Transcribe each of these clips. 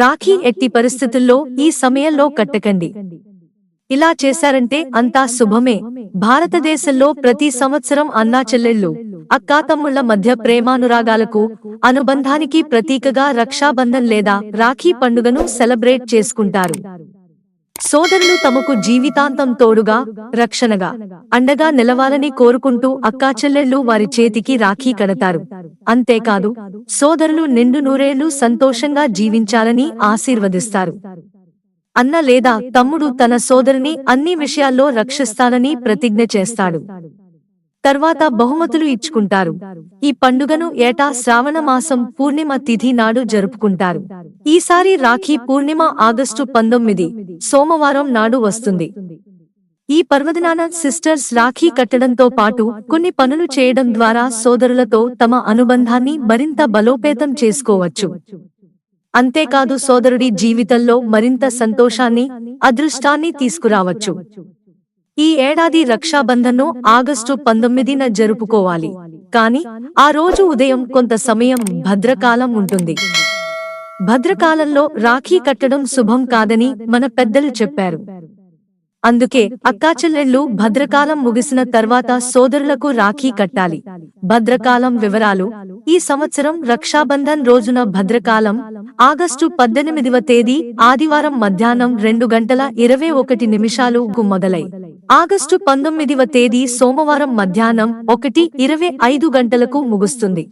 రాఖీ ఎట్టి పరిస్థితుల్లో ఈ సమయంలో కట్టకండి. ఇలా చేశారంటే అంతా శుభమే. భారతదేశంలో ప్రతి సంవత్సరం అన్నా చెల్లెళ్ళు అక్కాతమ్ముళ్ళ మధ్య ప్రేమానురాగాలకు అనుబంధానికి ప్రతీకగా రక్షాబంధన్ లేదా రాఖీ పండుగను సెలబ్రేట్ చేసుకుంటారు. సోదరులు తమకు జీవితాంతం తోడుగా రక్షణగా అండగా నిలవాలని కోరుకుంటూ అక్కాచెల్లెళ్ళు వారి చేతికి రాఖీ కడతారు. అంతేకాదు సోదరులు నిండు నూరేళ్ళు సంతోషంగా జీవించాలని ఆశీర్వదిస్తారు. అన్న లేదా తమ్ముడు తన సోదరిని అన్ని విషయాల్లో రక్షిస్తానని ప్రతిజ్ఞ చేస్తాడు. తర్వాత బహుమతులు ఇచ్చుకుంటారు. ఈ పండుగను ఏటా శ్రావణ మాసం పూర్ణిమ తిథి నాడు జరుపుకుంటారు. ఈసారి రాఖీ పూర్ణిమ ఆగస్టు పంతొమ్మిది సోమవారం నాడు వస్తుంది. ఈ పర్వదినాన సిస్టర్స్ రాఖీ కట్టడంతో పాటు కొన్ని పనులు చేయడం ద్వారా సోదరులతో తమ అనుబంధాన్ని మరింత బలోపేతం చేసుకోవచ్చు. అంతేకాదు సోదరుడి జీవితంలో మరింత సంతోషాన్ని అదృష్టాన్ని తీసుకురావచ్చు. ఈ ఏడాది రక్షాబంధన్ను ఆగస్టు పంతొమ్మిదిన జరుపుకోవాలి. కాని ఆ రోజు ఉదయం కొంత సమయం భద్రకాలం ఉంటుంది. భద్రకాలంలో రాఖీ కట్టడం శుభం కాదని మన పెద్దలు చెప్పారు. అందుకే అక్కాచెల్లెళ్ళు భద్రకాలం ముగిసిన తర్వాత సోదరులకు రాఖీ కట్టాలి. భద్రకాలం వివరాలు ఈ సంవత్సరం రక్షాబంధన్ రోజున భద్రకాలం ఆగస్టు పద్దెనిమిదివ తేదీ ఆదివారం మధ్యాహ్నం రెండు గంటల ఇరవై ఒకటి నిమిషాలు గు మొదలై. ఆగస్టు పంతొమ్మిదివ తేదీ సోమవారం మధ్యాహ్నం ఒకటి ఇరవై ఐదు గంటలకు ముగుస్తుంది.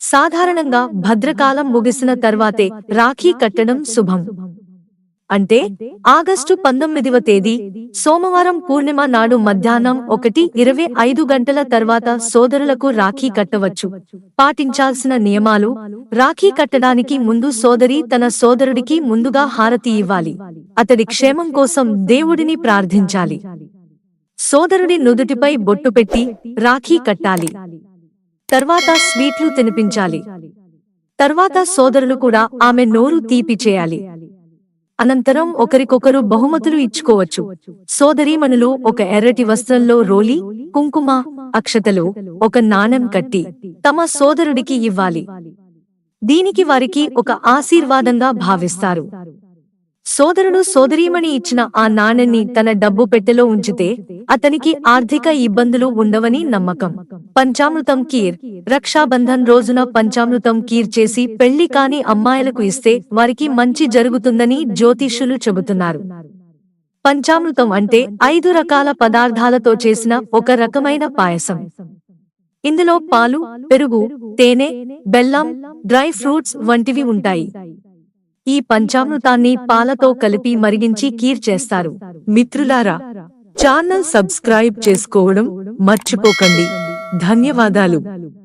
సాధారణంగా భద్రకాలం ముగిసిన తర్వాతే రాఖీ కట్టడం శుభం. అంటే ఆగస్టు పంతొమ్మిదివ తేదీ సోమవారం పూర్ణిమ నాడు మధ్యాహ్నం ఒకటి ఇరవై ఐదు గంటల తర్వాత సోదరులకు రాఖీ కట్టవచ్చు. పాటించాల్సిన నియమాలు రాఖీ కట్టడానికి ముందు సోదరి తన సోదరుడికి ముందుగా హారతి ఇవ్వాలి. అతడి క్షేమం కోసం దేవుడిని ప్రార్థించాలి. సోదరుడి నుదుటిపై బొట్టు పెట్టి రాఖీ కట్టాలి. తర్వాత స్వీట్లు తినిపించాలి. తర్వాత సోదరులు కూడా ఆమె నోరు తీపి చేయాలి. అనంతరం ఒకరికొకరు బహుమతులు ఇచ్చుకోవచ్చు. సోదరీమణులు ఒక ఎర్రటి వస్త్రంలో రోలి కుంకుమ అక్షతలు ఒక నాణం కట్టి తమ సోదరుడికి ఇవ్వాలి. దీనికి వారికి ఒక ఆశీర్వాదంగా భావిస్తారు. సోదరుడు సోదరీమణి ఇచ్చిన ఆ నాణెన్ని తన డబ్బు పెట్టెలో ఉంచితే అతనికి ఆర్థిక ఇబ్బందులు ఉండవని నమ్మకం. పంచామృతం కీర్ రక్షాబంధన్ రోజున పంచామృతం కీర్ చేసి పెళ్ళి కాని అమ్మాయిలకు ఇస్తే వారికి మంచి జరుగుతుందని జ్యోతిష్యులు చెబుతున్నారు. పంచామృతం అంటే ఐదు రకాల పదార్థాలతో చేసిన ఒక రకమైన పాయసం. ఇందులో పాలు పెరుగు తేనె బెల్లం డ్రై ఫ్రూట్స్ వంటివి ఉంటాయి. ఈ పంచామృతాన్ని పాలతో కలిపి మరిగించి కీర్ చేస్తారు. మిత్రులారా ఛానల్ సబ్స్క్రైబ్ చేసుకోవడం మర్చిపోకండి. ధన్యవాదాలు.